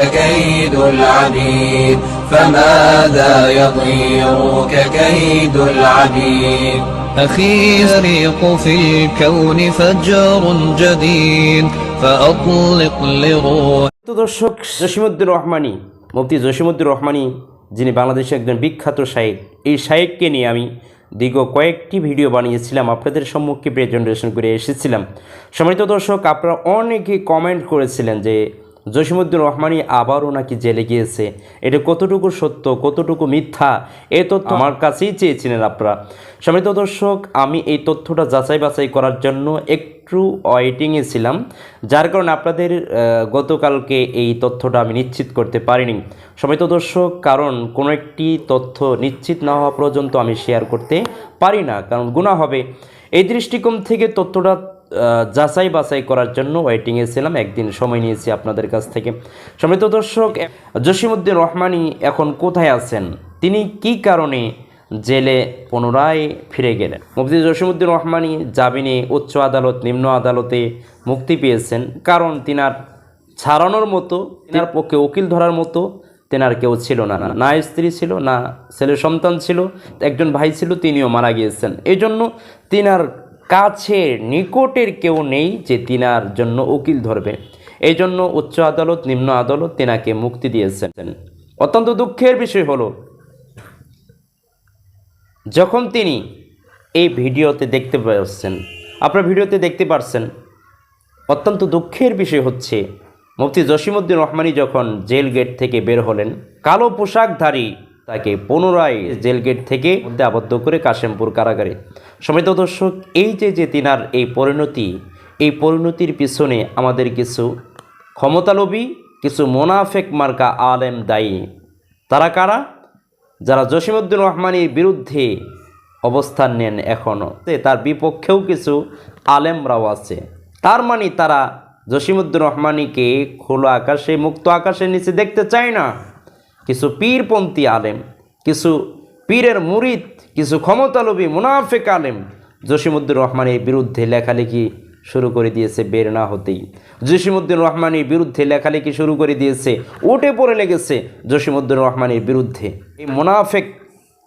كيد العبيد فماذا يضيرك كيد العبيد أخي يريق في الكون فجر جديد فأطلق لروح তো দর্শক জসিমুদ্দিন রহমানি মুফতি জসিমুদ্দিন রহমানি যিনি বাংলাদেশের একজন বিখ্যাত শায়েক এই শায়েককে নিয়ে আমি দীর্ঘ কয়েকটি ভিডিও বানিয়েছিলাম আপনাদের সম্মুখে প্রেজেন্টেশন করে এসেছিলাম সম্মানিত দর্শক আপনারা অনেকে কমেন্ট করেছিলেন যে জসিমুদ্দিন রহমানি আবারও নাকি জেলে গিয়েছে। এটা কতটুকু সত্য কতটুকু মিথ্যা এই তথ্য আমার কাছেই চেয়েছিলেন আপনারা। সম্মানিত দর্শক আমি এই তথ্যটা যাচাই বাছাই করার জন্য একটু ওয়েটিংয়ে ছিলাম যার কারণে আপনাদের গতকালকে এই তথ্যটা আমি নিশ্চিত করতে পারিনি। সম্মানিত দর্শক কারণ কোনো একটি তথ্য নিশ্চিত না হওয়া পর্যন্ত আমি শেয়ার করতে পারি না কারণ গুণা হবে। এই দৃষ্টিকোণ থেকে তথ্যটা যাচাই বাছাই করার জন্য ওয়েটিংয়ে ছিলাম। একদিন সময় নিয়েছি আপনাদের কাছ থেকে। সম্মানিত দর্শক জসিমুদ্দিন রহমানি এখন কোথায় আছেন? তিনি কি কারণে জেলে পুনরায় ফিরে গেলেন? মুফতি জসিমুদ্দিন রহমানি জামিনে উচ্চ আদালত, নিম্ন আদালতে মুক্তি পেয়েছেন। কারণ তিনার ছাড়ানোর মতো, তিনার পক্ষে উকিল ধরার মতো তেনার কেউ ছিল না। না স্ত্রী ছিল, না ছেলে সন্তান ছিল, একজন ভাই ছিল, তিনিও মারা গিয়েছেন। এই জন্য তিনার কাছের নিকটের কেউ নেই যে তিনার জন্য উকিল ধরবে। এই জন্য উচ্চ আদালত, নিম্ন আদালত তেনাকে মুক্তি দিয়েছেন। অত্যন্ত দুঃখের বিষয় হলো, যখন তিনি এই ভিডিওতে দেখতে পাচ্ছেন, আপনার ভিডিওতে দেখতে পারছেন অত্যন্ত দুঃখের বিষয় হচ্ছে, মুফতি জসিমুদ্দিন রহমানি যখন জেল গেট থেকে বের হলেন, কালো পোশাকধারী তাকে পুনরায় জেল গেট থেকে আবদ্ধ করে কাশেমপুর কারাগারে। সমিত দর্শক, এই যে যে তিনার এই পরিণতি, এই পরিণতির পিছনে আমাদের কিছু ক্ষমতালোভী, কিছু মোনাফেক মার্কা আলেম দায়ী, তারা কারা? যারা জসিমুদ্দিন রহমানির বিরুদ্ধে অবস্থান নেন এখনও তার বিপক্ষেও কিছু আলেমরাও আছে। তার মানে তারা জসিমুদ্দিন রহমানিকে খোলা আকাশে, মুক্ত আকাশের নিচে দেখতে চায় না। কিছু পীরপন্থী আলেম, কিছু পীরের মুরিদ, কিছু ক্ষমতালোভী মুনাফেক আলেম, জসিমুদ্দিন রহমানের বিরুদ্ধে লেখালেখি শুরু করে দিয়েছে, বের না হতেই। জসিমুদ্দিন রহমানের বিরুদ্ধে লেখালেখি শুরু করে দিয়েছে, উঠে পড়ে লেগেছে জসিমুদ্দিন রহমানের বিরুদ্ধে। এই মুনাফেক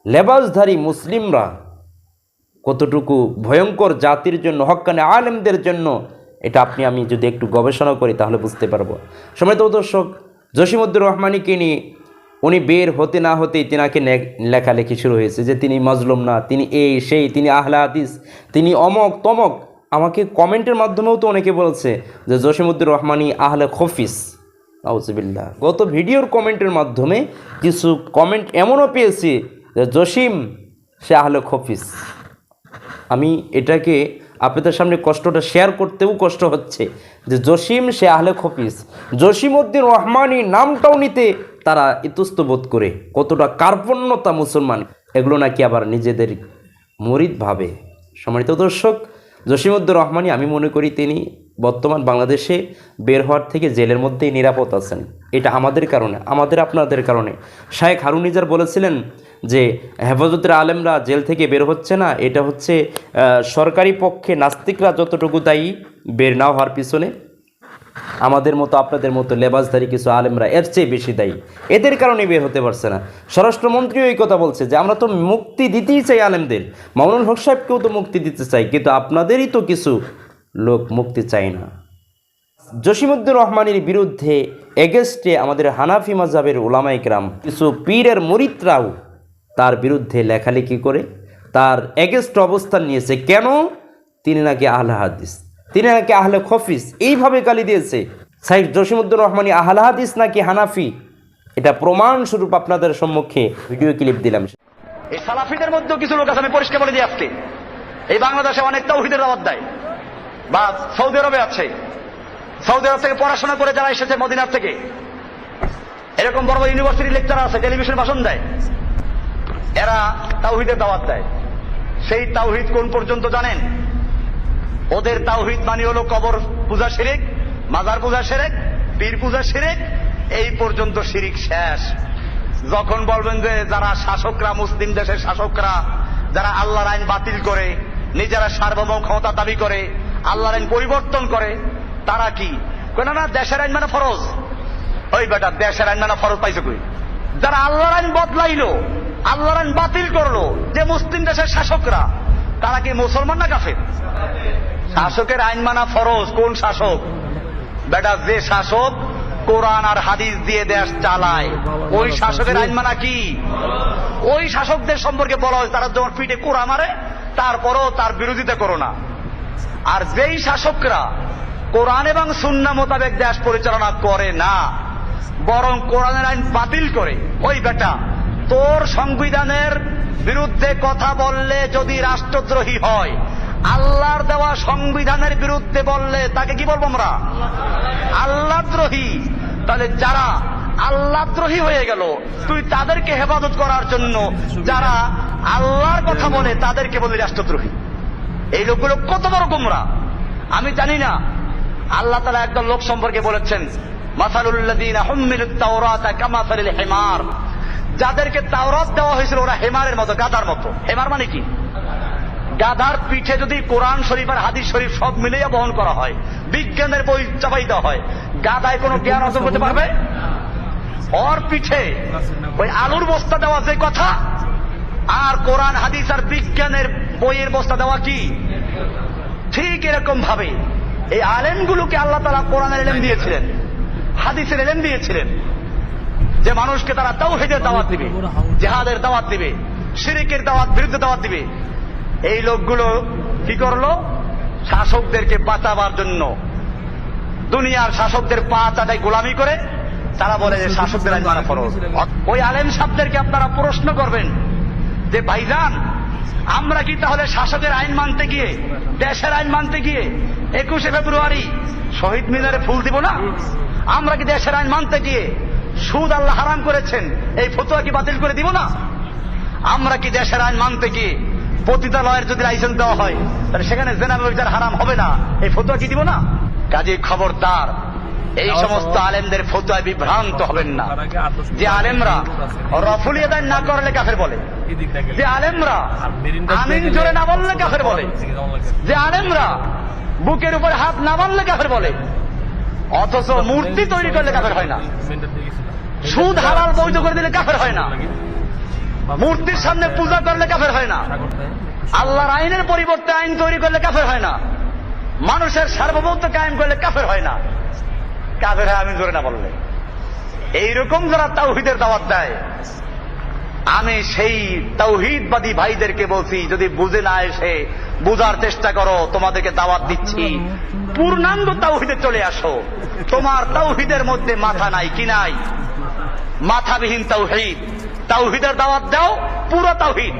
লেবাসধারী মুসলিমরা কতটুকু ভয়ঙ্কর জাতির জন্য হক্কানে আলেমদের জন্য, এটা আপনি আমি যদি একটু গবেষণা করি তাহলে বুঝতে পারব। সময় তো দর্শক, জসিমুদ্দিন রহমানিকে নিয়ে উনি বের হতে না হতেই তিনাকে লেখালেখি শুরু হয়েছে যে তিনি মজলুম না, তিনি এই সেই, তিনি আহলা হাদিস, তিনি অমক তমক। আমাকে কমেন্টের মাধ্যমেও তো অনেকে বলছে যে জসিমুদ্দিন রহমানি আহলে খফিস। আউজবিল্লা গত ভিডিওর কমেন্টের মাধ্যমে কিছু কমেন্ট এমনও পেয়েছি যে জসিম, সে আহলে খফিস। আমি এটাকে আপনাদের সামনে কষ্টটা শেয়ার করতেও কষ্ট হচ্ছে যে জসিম, সে আহলে খফিস। জসিমউদ্দিন রহমানি নামটাও নিতে তারা ইতস্ত বোধ করে কতটা কার্পণ্যতা মুসলমান, এগুলো নাকি আবার নিজেদের মরিদ ভাবে। সম্মানিত দর্শক জসিমউদ্দিন রহমানি, আমি মনে করি তিনি বর্তমান বাংলাদেশে বের হওয়ার থেকে জেলের মধ্যেই নিরাপদ আছেন। এটা আমাদের কারণে, আমাদের আপনাদের কারণে। শায়েখ হারুনিজার বলেছিলেন যে, হেফাজতের আলেমরা জেল থেকে বের হচ্ছে না, এটা হচ্ছে সরকারি পক্ষে নাস্তিকরা যতটুকু দায়ী, বের না হওয়ার পিছনে আমাদের মতো, আপনাদের মতো লেবাসধারী কিছু আলেমরা এর চেয়ে বেশি দায়ী। এদের কারণে বের হতে পারছে না। স্বরাষ্ট্রমন্ত্রীও এই কথা বলছে যে, আমরা তো মুক্তি দিতেই চাই আলেমদের। মামুনুল হক সাহেবকেও তো মুক্তি দিতে চাই, কিন্তু আপনাদেরই তো কিছু লোক মুক্তি চায় না। জসিমুদ্দিন রহমানের বিরুদ্ধে এগেস্টে আমাদের হানাফি মাজাবের ওলামাইকরাম কিছু পীরের মরিতরাও তার বিরুদ্ধে লেখালেখি করে, তার এগেস্ট অবস্থান নিয়েছে। কেন? তিনি নাকি আহলে তিনি নাকি আহলে খফিস এইভাবে গালি দিয়েছে। সাইদ জসিমুদ্দিন রহমানি আহলে হাদিস নাকি হানাফি? এটা প্রমাণ স্বরূপ আপনাদের সম্মুখে ভিডিও ক্লিপ দিলাম। এই সালাফিদের মধ্যেও কিছু লোক আছে, আমি পরিষ্কার বলে দিই আজকে। এই বাংলাদেশে অনেক তৌহিদের দাওয়াত দেয়। বা সৌদি আরবে আছে। সৌদি আরব থেকে পড়াশোনা করে যারা এসেছে মদিনার থেকে। এরকম বড় বড় ইউনিভার্সিটি লেকচার আছে টেলিভিশন ভাষণ দেয়। এরা তাওহিদের দাওয়াত দেয়। সেই তাওহিদ কোন পর্যন্ত জানেন? ওদের তাওহিদ মানে হলো কবর পূজা শিরিক, মাজার পূজা শিরিক, পীর পূজা শিরিক, এই পর্যন্ত শিরিক শেষ। যখন বলবেন যে যারা শাসকরা, মুসলিম দেশের শাসকরা, যারা আল্লাহর আইন বাতিল করে, নিজেরা সার্বভৌম ক্ষমতা দাবি করে, আল্লাহর আইন পরিবর্তন করে, তারা কি? না না, দেশের আইন মানে ফরজ। ওই বেটা, দেশের আইন মানা ফরজ পাইছে কই? যারা আল্লাহর আইন বদলাইল, আল্লাহর আইন বাতিল করল, যে মুসলিম দেশের শাসকরা, তারা কি মুসলমান না কাফের? শাসকের আইন মানা ফরজ, কোন শাসক? বেটা, যে শাসক কোরআন আর হাদিস দিয়ে দেশ চালায়, ওই শাসকের আইন মানা কি? ওই শাসকদের সম্পর্কে বলা হয়, তারা যখন পিঠে কোরআ মারে, তারপরও তার বিরোধিতা করো না। আর যেই শাসকরা কোরআন এবং সুন্না মোতাবেক দেশ পরিচালনা করে না, বরং কোরআনের আইন বাতিল করে, ওই বেটা, তোর সংবিধানের বিরুদ্ধে কথা বললে যদি রাষ্ট্রদ্রোহী হয় আল্লাহর দেওয়া সংবিধানের বিরুদ্ধে বললে তাকে কি বলব আমরা? আল্লাহদ্রোহী। তাহলে যারা আল্লাহদ্রোহী হয়ে গেল, তুই তাদেরকে হেফাজত করার জন্য যারা আল্লাহর কথা বলে তাদেরকে বলি রাষ্ট্রদ্রোহী। এই লোকগুলো কত বড় গোমরা। আমি জানি না, আল্লাহ তালা একদল লোক সম্পর্কে বলেছেন হিমার। যাদেরকে তাওরাত দেওয়া হয়েছিল ওরা হেমারের মতো, গাদার মতো। হেমার মানে কি? গাধার পিঠে যদি কোরআন শরীফ আর হাদিস শরীফ সব মিলিয়ে বহন করা হয়, বিজ্ঞানের বই চাপাই দেওয়া হয়, গাধায় কোনো জ্ঞান অর্জন করতে পারবে? ওর পিঠে, ওই আলুর বস্তা দেওয়া যে কথা, আর কোরআন, হাদিস আর বিজ্ঞানের বইয়ের বস্তা দেওয়া কি? ঠিক এরকম ভাবে এই আলেমগুলোকে আল্লাহ তারা কোরআনের এলেম দিয়েছিলেন, হাদিসের এলেম দিয়েছিলেন, যে মানুষকে তারা তাওহিদের দাওয়াত দিবে, জেহাদের দাওয়াত দিবে, শিরিকের দাওয়াত, বিরুদ্ধে দাওয়াত দিবে এই লোকগুলো কি করল? শাসকদেরকে বাঁচাবার জন্য। দুনিয়ার শাসকদের পা চাটাই গোলামি করে তারা বলে যে শাসকদের আইন মানা ফরজ। ওই আলেম সাহেবদেরকে আপনারা প্রশ্ন করবেন যে, ভাইজান, আমরা কি তাহলে শাসকের আইন মানতে গিয়ে, দেশের আইন মানতে গিয়ে একুশে ফেব্রুয়ারি শহীদ মিনারে ফুল দিব না? আমরা কি দেশের আইন মানতে গিয়ে সুদ আল্লাহ হারাম করেছেন, এই ফতোয়া কি বাতিল করে দিব না? আমরা কি দেশের আইন মানতে গিয়ে পতিতালয়ের যদি লাইসেন্স দেওয়া হয় তাহলে সেখানে জেনা ব্যবচার হারাম হবে না। এই ফতোয়া কি দিব না? কাজে খবরদার এই সমস্ত আলেমদের ফতোয়ায় বিভ্রান্ত হবেন না। যে আলেমরা রফুলিয়া দান না করলে কাফের বলে। যে আলেমরা আমিন জোরে না বললে কাফের বলে। যে আলেমরা বুকের উপর হাত না মারলে কাফের বলে। অথচ মূর্তি তৈরি করলে কাফের হয় না। সুদ হালাল বৈধ করে দিলে কাফের হয় না। মূর্তির সামনে পূজা করলে কাফের হয় না। আল্লাহর আইনের পরিবর্তে আইন তৈরি করলে কাফের হয় না। মানুষের সার্বভৌমত্ব কায়েম করলে কাফের হয় না। কাফের হয় আমি জোরে না বললে। এইরকম যারা তাওহিদের দাওয়াত দেয়, আমি সেই তৌহিদবাদী ভাইদেরকে বলছি, যদি বুঝে না এসে বুঝার চেষ্টা করো, তোমাদেরকে দাওয়াত দিচ্ছি। পূর্ণাঙ্গ তাওহিদে চলে আসো। তোমার তাওহিদের মধ্যে মাথা নাই, কি নাই? মাথাবিহীন তাওহিদ। তাওহিদের দাওয়াত দাও, পুরো তাওহিদ।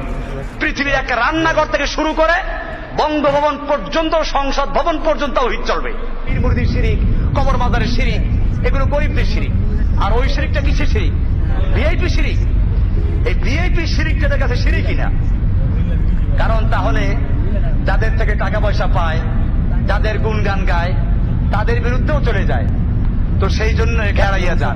পৃথিবীর একটা রান্নাঘর থেকে শুরু করে বঙ্গভবন পর্যন্ত, সংসদ ভবন পর্যন্ত তাওহিদ চলবে। পীর মুরিদির শিরিক, কবর মাজারের শিরিক, এগুলো গরিবদের শিরিক। আর ওই শিরিকটা কিসের শিরিক? ভিআইপি শিরিক। এই ভিআইপি শিরিক যাদের কাছে শিরিকই না। কারণ তাহলে যাদের থেকে টাকা পয়সা পায়, যাদের গুণগান গায়, তাদের বিরুদ্ধেও চলে যায়। তো সেই জন্য ঘেরাইয়া যান।